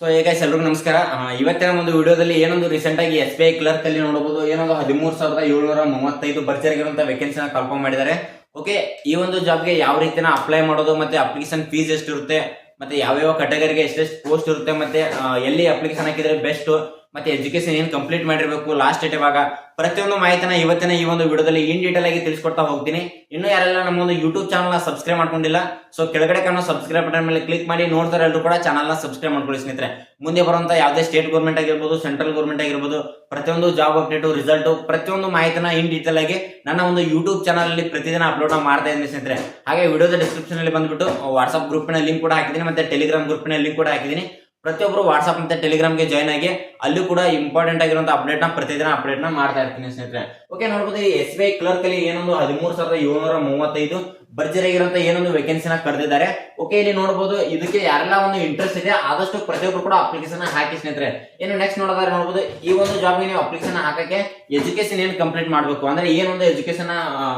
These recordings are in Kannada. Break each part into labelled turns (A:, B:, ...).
A: ಸೊ ಈಗ ಎಲ್ರಿಗೂ ನಮಸ್ಕಾರ. ಇವತ್ತಿನ ಒಂದು ವಿಡಿಯೋದಲ್ಲಿ ಏನೊಂದು ರೀಸೆಂಟ್ ಆಗಿ ಎಸ್ ಬಿ ಐ ಕ್ಲರ್ಕ್ ಅಲ್ಲಿ ನೋಡಬಹುದು ಏನೊಂದು ಹದಿಮೂರು ಸಾವಿರದ ಏಳ್ನೂರ ಮೂವತ್ತೈದು ಭರ್ಜರಿಗಿರುವಂತಹ ವೇಕೆನ್ಸಿನ ಕನ್ಫರ್ಮ್ ಮಾಡಿದ್ದಾರೆ. ಓಕೆ ಈ ಒಂದು ಜಾಬ್ಗೆ ಯಾವ ರೀತಿನ ಅಪ್ಲೈ ಮಾಡೋದು ಮತ್ತೆ ಅಪ್ಲಿಕೇಶನ್ ಫೀಸ್ ಎಷ್ಟಿರುತ್ತೆ, ಮತ್ತೆ ಯಾವ್ಯಾವ ಕ್ಯಾಟಗರಿಗೆ ಎಷ್ಟೆಷ್ಟು ಪೋಸ್ಟ್ ಇರುತ್ತೆ, ಮತ್ತೆ ಎಲ್ಲಿ ಅಪ್ಲಿಕೇಶನ್ ಹಾಕಿದ್ರೆ ಬೆಸ್ಟ್ ಮತ್ತೆ ಎಜುಕೇಶನ್ ಏನ್ ಕಂಪ್ಲೀಟ್ ಮಾಡಿರ್ಬೇಕು ಲಾಸ್ಟ್ ಡೇಟ್ ಇವಾಗ ಪ್ರತಿಯೊಂದು ಮಾಹಿತಿನ ಇವತ್ತಿನ ಈ ಒಂದು ವಿಡಿಯೋದಲ್ಲಿ ಇನ್ ಡೀಟೇಲ್ ಆಗಿ ತಿಳಿಸ್ಕೊಡ್ತಾ ಹೋಗ್ತೀನಿ. ಇನ್ನು ಯಾರೆಲ್ಲ ನಮ್ಮ ಒಂದು ಯೂಟ್ಯೂಬ್ ಚಾನಲ್ನ ಸಬ್ಸ್ಕ್ರೈಬ್ ಮಾಡ್ಕೊಂಡಿಲ್ಲ ಸೊ ಕೆಳಗಡೆ ಕಾಣೋ ಸಬ್ಸ್ಕ್ರೈಬ್ ಬಟನ್ ಮೇಲೆ ಕ್ಲಿಕ್ ಮಾಡಿ, ನೋಡ್ತಾರೆ ಎಲ್ಲರೂ ಕೂಡ ಚಾನಲ್ನ ಸಬ್ಸ್ಕ್ರೈಬ್ ಮಾಡ್ಕೊಳ್ಳಿ ಸ್ನೇಹಿತರೆ. ಮುಂದೆ ಬರುವಂತ ಯಾವುದೇ ಸ್ಟೇಟ್ ಗೌರ್ಮೆಂಟ್ ಆಗಿರ್ಬೋದು ಸೆಂಟ್ರಲ್ ಗೌರ್ಮೆಂಟ್ ಆಗಿರ್ಬೋದು, ಪ್ರತಿಯೊಂದು ಜಾಬ್ ಅಪ್ಡೇಟ್ ರಿಸಲ್ಟ್ ಪ್ರತಿಯೊಂದು ಮಾಹಿತಿನ ಇನ್ ಡೀಟೇಲ್ ಆಗಿ ನನ್ನ ಒಂದು ಯೂಟ್ಯೂಬ್ ಚಾನಲ್ ಅಲ್ಲಿ ಪ್ರತಿದಿನ ಅಪ್ಲೋಡ್ ಮಾಡ್ತಾ ಇದ್ದೀನಿ ಸ್ನೇಹಿತರೆ. ಹಾಗೆ ವಿಡಿಯೋದ ಡಿಸ್ಕ್ರಿಪ್ಷನ್ ಅಲ್ಲಿ ಬಂದ್ಬಿಟ್ಟು ವಾಟ್ಸ್ಆಪ್ ಗ್ರೂಪಿನ ಲಿಂಕ್ ಕೂಡ ಹಾಕಿದ್ದೀನಿ, ಮತ್ತೆ ಟೆಲಿಗ್ರಾಮ್ ಗ್ರೂಪಿನ ಲಿಂಕ್ ಕೂಡ ಹಾಕಿದ್ದೀನಿ. ಪ್ರತಿಯೊಬ್ಬರು ವಾಟ್ಸಪ್ ಮತ್ತೆ ಟೆಲಿಗ್ರಾಮ್ಗೆ ಜಾಯ್ನ್ ಆಗಿ ಅಲ್ಲೂ ಕೂಡ ಇಂಪಾರ್ಟೆಂಟ್ ಆಗಿರುವಂತ ಅಪ್ಡೇಟ್ನ ಪ್ರತಿದಿನ ಅಪ್ಡೇಟ್ನ ಮಾಡ್ತಾ ಇರ್ತೀನಿ ಸ್ನೇಹಿತರೆ. ಓಕೆ ನೋಡ್ಬೋದು ಈ ಎಸ್ ಬಿ ಐ ಕ್ಲರ್ಕ್ ಅಲ್ಲಿ ಏನೊಂದು ಹದಿಮೂರು ಸಾವಿರದ ಏಳ್ನೂರ ಮೂವತ್ತೈದು ಭರ್ಜರಿಯಾಗಿರುವಂತ ಏನೊಂದು ವೇಕೆನ್ಸಿನ ಕರೆದಿದ್ದಾರೆ ಓಕೆ ಇಲ್ಲಿ ನೋಡಬಹುದು ಇದಕ್ಕೆ ಯಾರೆಲ್ಲ ಒಂದು ಇಂಟ್ರೆಸ್ಟ್ ಇದೆ, ಆದಷ್ಟು ಪ್ರತಿಯೊಬ್ಬರು ಕೂಡ ಅಪ್ಲಿಕೇಶನ್ ಹಾಕಿ ಸ್ನೇಹಿತರೆ. ಏನು ನೆಕ್ಸ್ಟ್ ನೋಡೋದಾದ್ರೆ ನೋಡಬಹುದು ಈ ಒಂದು ಜಾಬ್ಗೆ ನೀವು ಅಪ್ಲಿಕೇಶನ್ ಹಾಕಕ್ಕೆ ಎಜುಕೇಶನ್ ಏನು ಕಂಪ್ಲೀಟ್ ಮಾಡಬೇಕು? ಅಂದ್ರೆ ಏನೊಂದು ಎಜುಕೇಶನ್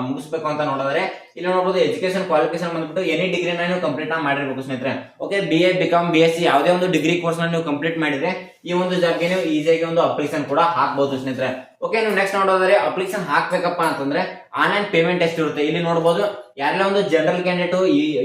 A: ಮುಗಿಸ್ಬೇಕು ಅಂತ ನೋಡಿದ್ರೆ ಇಲ್ಲಿ ನೋಡಬಹುದು ಎಜುಕೇಶನ್ ಕ್ವಾಲಿಫಿಕೇಶನ್ ಬಂದ್ಬಿಟ್ಟು ಎನಿ ಡಿಗ್ರಿನ ನೀವು ಕಂಪ್ಲೀಟ್ ಮಾಡಿರ್ಬೇಕು ಸ್ನೇಹಿತರೆ. Okay B A BCom B S C ಯಾವುದೇ ಒಂದು ಡಿಗ್ರಿ ಕೋರ್ಸ್ ನೀವು ಕಂಪ್ಲೀಟ್ ಮಾಡಿದ್ರೆ ಈ ಒಂದು ಜಾಬ್ಗೆ ನೀವು ಈಸಿಯಾಗಿ ಒಂದು ಅಪ್ಲಿಕೇಶನ್ ಕೂಡ ಹಾಕಬಹುದು ಸ್ನೇಹಿತರೆ. ಓಕೆ ನೀವು ನೆಕ್ಸ್ಟ್ ನೋಡೋದಾದ್ರೆ ಅಪ್ಲಿಕೇಶನ್ ಹಾಕ್ಬೇಕಪ್ಪ ಅಂತಂದ್ರೆ ಆನ್ಲೈನ್ ಪೇಮೆಂಟ್ ಎಷ್ಟಿರುತ್ತೆ ಇಲ್ಲಿ ನೋಡಬಹುದು ಯಾರೆಲ್ಲ ಒಂದು general candidate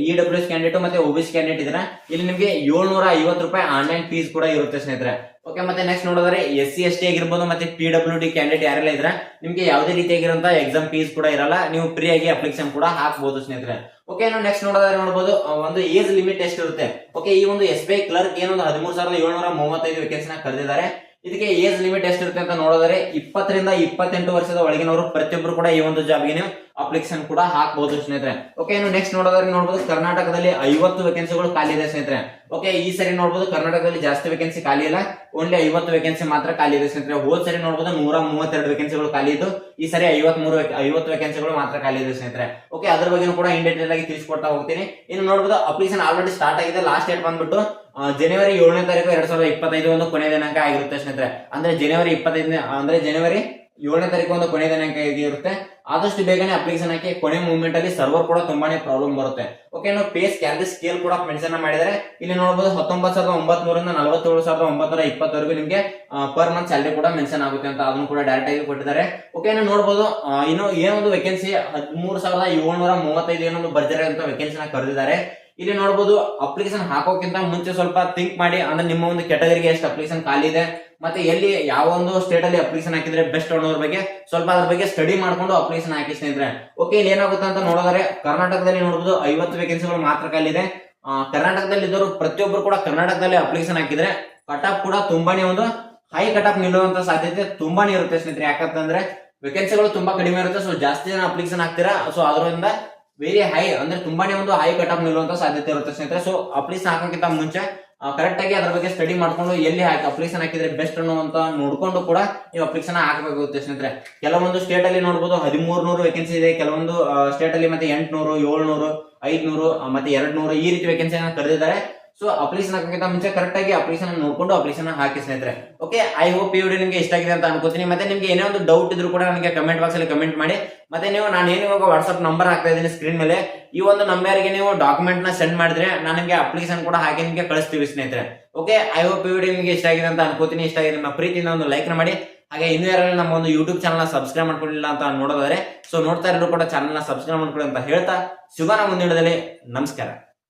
A: E W S candidate ಮತ್ತೆ ಒಬಿಸಿ ಕ್ಯಾಂಡಿಡೇಟ್ ಇದ್ರೆ ಇಲ್ಲಿ ನಿಮಗೆ ಏಳ್ನೂರ ಐವತ್ತು ರೂಪಾಯಿ ಆನ್ಲೈನ್ ಫೀಸ್ ಕೂಡ ಇರುತ್ತೆ ಸ್ನೇಹಿತರೆ. ಓಕೆ ಮತ್ತೆ ನೆಕ್ಸ್ಟ್ ನೋಡಿದ್ರೆ ಎಸ್ ಸಿ ಎಸ್ ಟಿ ಆಗಿರ್ಬೋದು ಮತ್ತೆ ಪಿ ಡಬ್ಲ್ಯೂ ಡಿ ಕ್ಯಾಂಡಿಡೇಟ್ ಯಾರೆಲ್ಲ ಇದ್ರೆ ನಿಮಗೆ ಯಾವುದೇ ರೀತಿಯಾಗಿರುವಂತಹ ಎಕ್ಸಾಮ್ ಫೀಸ್ ಕೂಡ ಇರಲ್ಲ. ನೀವು ಫ್ರೀ ಆಗಿ ಅಪ್ಲಿಕೇಶನ್ ಕೂಡ ಹಾಕಬಹುದು ಸ್ನೇಹಿತರೆ. ಓಕೆ ನಾವು ನೆಕ್ಸ್ಟ್ ನೋಡೋದಾದ್ರೆ ನೋಡಬಹುದು ಒಂದು ಏಜ್ ಲಿಮಿಟ್ ಎಷ್ಟಿರುತ್ತೆ ಓಕೆ ಈ ಒಂದು ಎಸ್ ಬಿ ಐ ಕ್ಲರ್ಕ್ ಏನೊಂದು ಹದಿಮೂರು ಸಾವಿರದ ಏಳ್ನೂರ ಮೂವತ್ತೈದು ವೇಕೆನ್ಸಿನ ಕರೆದಿದ್ದಾರೆ. ಇದಕ್ಕೆ ಏಜ್ ಲಿಮಿಟ್ ಎಷ್ಟಿರುತ್ತೆ ಅಂತ ನೋಡಿದ್ರೆ ಇಪ್ಪತ್ತರಿಂದ ಇಪ್ಪತ್ತೆಂಟು ವರ್ಷದ ಒಳಗಿನವರು ಪ್ರತಿಯೊಬ್ಬರು ಕೂಡ ಈ ಒಂದು ಜಾಬ್ಗೆ ನೀವು ಅಪ್ಲಿಕೇಶನ್ ಕೂಡ ಹಾಕಬಹುದು ಸ್ನೇಹಿತರೆ. ಓಕೆ ಇನ್ನು ನೆಕ್ಸ್ಟ್ ನೋಡೋದ್ರೆ ನೋಡಬಹುದು ಕರ್ನಾಟಕದಲ್ಲಿ ಐವತ್ತು ವೇಕೆನ್ಸಿಗಳು ಖಾಲಿ ಇದೆ ಸ್ನೇಹಿತರೆ. ಓಕೆ ಈ ಸರಿ ನೋಡಬಹುದು ಕರ್ನಾಟಕದಲ್ಲಿ ಜಾಸ್ತಿ ವೇಕೆನ್ಸಿ ಖಾಲಿ ಇಲ್ಲ. ಓನ್ಲಿ ಐವತ್ತು ವೇಕೆನ್ಸಿ ಮಾತ್ರ ಖಾಲಿ ಇದೆ ಸ್ನೇಹಿತರೆ. ಹೋದ್ ಸರಿ ನೋಡಬಹುದು ನೂರ ಮೂವತ್ತೆರಡು ವೇಕೆನ್ಸಿಗಳು ಖಾಲಿ ಇದ್ದು, ಈ ಸರಿ ಐವತ್ ಮೂರು ಐವತ್ತು ವೇಕೆನ್ಸಿಗಳು ಮಾತ್ರ ಖಾಲಿ ಇದೆ ಸ್ನೇಹಿತರೆ. ಓಕೆ ಅದ್ರ ಬಗ್ಗೆ ಕೂಡ ಇನ್ ಡೀಟೇಲ್ ಆಗಿ ತಿಳಿಸ್ಕೊಡ್ತಾ ಹೋಗ್ತೀನಿ. ಇನ್ನು ನೋಡಬಹುದು ಅಪ್ಲಿಕೇಶನ್ ಆಲ್ರೆಡಿ ಸ್ಟಾರ್ಟ್ ಆಗಿದೆ. ಲಾಸ್ಟ್ ಡೇಟ್ ಬಂದ್ಬಿಟ್ಟು ಜನವರಿ ಏಳನೇ ತಾರೀಕು ಎರಡ್ ಸಾವಿರದ ಇಪ್ಪತ್ತೈದು ಒಂದು ಕೊನೆ ದಿನಾಂಕ ಆಗಿರುತ್ತೆ ಸ್ನೇಹಿತರೆ. ಅಂದ್ರೆ ಜನವರಿ ಇಪ್ಪತ್ತೈದನೇ ಅಂದ್ರೆ ಜನವರಿ ಏಳನೇ ತಾರೀಕು ಒಂದು ಕೊನೆ ದಿನಾಂಕ ಇರುತ್ತೆ ಆದಷ್ಟು ಬೇಗನೆ ಅಪ್ಲಿಕೇಶನ್ ಹಾಕಿ ಕೊನೆ ಮೂವ್ಮೆಂಟ್ ಅಲ್ಲಿ ಸರ್ವರ್ ಕೂಡ ತುಂಬಾನೇ ಪ್ರಾಬ್ಲಮ್ ಬರುತ್ತೆ. ಓಕೆ ನಾವು ಪೇಸ್ ಕ್ಯಾಲರಿ ಸ್ಕೇಲ್ ಕೂಡ ಮೆನ್ಷನ್ ಮಾಡಿದರೆ ಇಲ್ಲಿ ನೋಡಬಹುದು ಹತ್ತೊಂಬತ್ ಸಾವಿರದ ಒಂಬತ್ನೂರಿಂದ ನಲವತ್ತೇಳು ಸಾವಿರದ ಒಂಬತ್ತರ ಇಪ್ಪತ್ತವರೆಗೂ ನಿಮಗೆ ಪರ್ ಮಂತ್ ಸ್ಯಾಲರಿ ಕೂಡ ಮೆನ್ಷನ್ ಆಗುತ್ತೆ ಅಂತ ಅದನ್ನು ಕೂಡ ಡೈರೆಕ್ಟ್ ಆಗಿ ಕೊಟ್ಟಿದ್ದಾರೆ. ಓಕೆ ನಾವು ನೋಡಬಹುದು ಇನ್ನು ಏನೊಂದು ವೇಕೆನ್ಸಿ ಹದಿಮೂರು ಸಾವಿರದ ಏಳ್ನೂರ ಮೂವತ್ತೈದು ಏನೊಂದು ಭರ್ಜರಿ ಅಂತ ವೇಕೆನ್ಸಿನ ಕರೆದಿದ್ದಾರೆ. ಇಲ್ಲಿ ನೋಡಬಹುದು ಅಪ್ಲಿಕೇಶನ್ ಹಾಕೋಕ್ಕಿಂತ ಮುಂಚೆ ಸ್ವಲ್ಪ ಥಿಂಕ್ ಮಾಡಿ, ಅಂದ್ರೆ ನಿಮ್ಮ ಒಂದು ಕೆಟಗರಿಗೆ ಎಷ್ಟು ಅಪ್ಲಿಕೇಶನ್ ಖಾಲಿ ಇದೆ, ಮತ್ತೆ ಎಲ್ಲಿ ಯಾವ ಒಂದು ಸ್ಟೇಟ್ ಅಲ್ಲಿ ಅಪ್ಲಿಕೇಶನ್ ಹಾಕಿದ್ರೆ ಬೆಸ್ಟ್ ಅನ್ನೋದ್ರ ಬಗ್ಗೆ ಸ್ವಲ್ಪ ಅದ್ರ ಬಗ್ಗೆ ಸ್ಟಡಿ ಮಾಡ್ಕೊಂಡು ಅಪ್ಲಿಕೇಶನ್ ಹಾಕಿ ಸ್ನೇಹಿತರೆ. ಓಕೆ ಇಲ್ಲಿ ಏನಾಗುತ್ತೆ ಅಂತ ನೋಡಿದ್ರೆ, ಕರ್ನಾಟಕದಲ್ಲಿ ನೋಡಬಹುದು ಐವತ್ತು ವೇಕೆನ್ಸಿಗಳು ಮಾತ್ರ ಖಾಲಿ ಇದೆ. ಕರ್ನಾಟಕದಲ್ಲಿ ಇದ್ದವರು ಪ್ರತಿಯೊಬ್ಬರು ಕೂಡ ಕರ್ನಾಟಕದಲ್ಲಿ ಅಪ್ಲಿಕೇಶನ್ ಹಾಕಿದ್ರೆ ಕಟ್ ಆಫ್ ಕೂಡ ತುಂಬಾನೇ ಒಂದು ಹೈ ಕಟ್ ಆಫ್ ನಿಲ್ಲುವಂತ ಸಾಧ್ಯತೆ ತುಂಬಾನೇ ಇರುತ್ತೆ ಸ್ನೇಹಿತರೆ. ಯಾಕಂತಂದ್ರೆ ವೇಕೆನ್ಸಿಗಳು ತುಂಬಾ ಕಡಿಮೆ ಇರುತ್ತೆ ಸೊ ಜಾಸ್ತಿ ಜನ ಅಪ್ಲಿಕೇಶನ್ ಹಾಕ್ತೀರಾ ಸೊ ಅದರಿಂದ ವೆರಿ ಹೈ ಅಂದ್ರೆ ತುಂಬಾನೇ ಒಂದು ಹೈ ಕಟ್ ಆಫ್ ನಿಲ್ಲುವಂತ ಸಾಧ್ಯತೆ ಇರುತ್ತೆ ಸ್ನೇಹಿತರೆ. ಸೊ ಅಪ್ಲಿಕೇಶನ್ ಹಾಕೋಕ್ಕಿಂತ ಮುಂಚೆ ಕರೆಕ್ಟ್ ಆಗಿ ಅದ್ರ ಬಗ್ಗೆ ಸ್ಟಡಿ ಮಾಡ್ಕೊಂಡು ಎಲ್ಲಿ ಹಾಕಿ ಅಪ್ಲಿಕೇಶನ್ ಹಾಕಿದ್ರೆ ಬೆಸ್ಟ್ ಅನ್ನುವಂತ ನೋಡ್ಕೊಂಡು ಕೂಡ ನೀವು ಅಪ್ಲಿಕೇಶನ್ ಹಾಕಬೇಕಾಗುತ್ತೆ ಸ್ನೇಹಿತರೆ. ಕೆಲವೊಂದು ಸ್ಟೇಟ್ ಅಲ್ಲಿ ನೋಡಬಹುದು ಹದಿಮೂರು ನೂರು ವೇಕೆನ್ಸಿ ಇದೆ, ಕೆಲವೊಂದು ಸ್ಟೇಟ್ ಅಲ್ಲಿ ಮತ್ತೆ ಎಂಟುನೂರು, ಏಳ್ನೂರು, ಐದ್ನೂರು ಮತ್ತೆ ಎರಡ್ ನೂರು ಈ ರೀತಿ ವೇಕೆನ್ಸಿ ಕರೆದಿದ್ದಾರೆ. ಸೊ ಅಪ್ಲಿಕೇಶನ್ ಹಾಕೋಕ್ಕಿಂತ ಮುಂಚೆ ಕರೆಕ್ಟ್ ಆಗಿ ಅಪ್ಲಿಕೇಶನ್ ನೋಡ್ಕೊಂಡು ಅಪ್ಲಿಕೇಶನ್ ಹಾಕಿ ಸ್ನೇಹಿತರೆ. ಓಕೆ ಐ ಹೋಪ್ ಈ ವಿಡಿಯೋ ನಿಮಗೆ ಇಷ್ಟ ಆಗಿದೆ ಅಂತ ಅನ್ಕೋತೀನಿ. ಮತ್ತೆ ನಿಮಗೆ ಏನೇ ಒಂದು ಡೌಟ್ ಇದ್ರು ಕೂಡ ನನಗೆ ಕಮೆಂಟ್ ಬಾಕ್ಸ್ ಅಲ್ಲಿ ಕಮೆಂಟ್ ಮಾಡಿ. ಮತ್ತೆ ನೀವು, ನಾನು ಏನು ಇವಾಗ ವಾಟ್ಸ್ಆಪ್ ನಂಬರ್ ಹಾಕ್ತಾ ಇದ್ದೀನಿ ಸ್ಕ್ರೀನ್ ಮೇಲೆ, ಈ ಒಂದು ನಂಬರ್ಗೆ ನೀವು ಡಾಕ್ಯುಮೆಂಟ್ನ ಸೆಂಡ್ ಮಾಡಿದ್ರೆ ನಾನು ನಿಮಗೆ ಅಪ್ಲಿಕೇಶನ್ ಕೂಡ ಹಾಕಿ ನಿಮಗೆ ಕಳಿಸ್ತೀವಿ ಸ್ನೇಹಿತರೆ. ಓಕೆ ಐ ಹೋಪ್ ಈ ವಿಡಿಯೋ ನಿಮಗೆ ಇಷ್ಟ ಆಗಿದೆ ಅಂತ ಅನ್ಕೋತೀನಿ. ಇಷ್ಟ ಆಗಿದೆ ನಿಮ್ಮ ಪ್ರೀತಿಯಿಂದ ಒಂದು ಲೈಕ್ ಮಾಡಿ. ಹಾಗೆ ಇನ್ನೂ ಯಾರು ನಮ್ಮ ಒಂದು ಯೂಟ್ಯೂಬ್ ಚಾನಲ್ ಸಬ್ಸ್ಕ್ರೈಬ್ ಮಾಡ್ಕೊಂಡಿಲ್ಲ ಅಂತ ನೋಡೋದಾದ್ರೆ ಸೊ ನೋಡ್ತಾ ಇರೋರು ಕೂಡ ಚಾನಲ್ನ ಸಬ್ಸ್ಕ್ರೈಬ್ ಮಾಡ್ಕೊಳ್ಳಿ ಅಂತ ಹೇಳ್ತಾ, ಸಿಗೋಣ ಮುಂದಿನದಲ್ಲಿ ನಮಸ್ಕಾರ.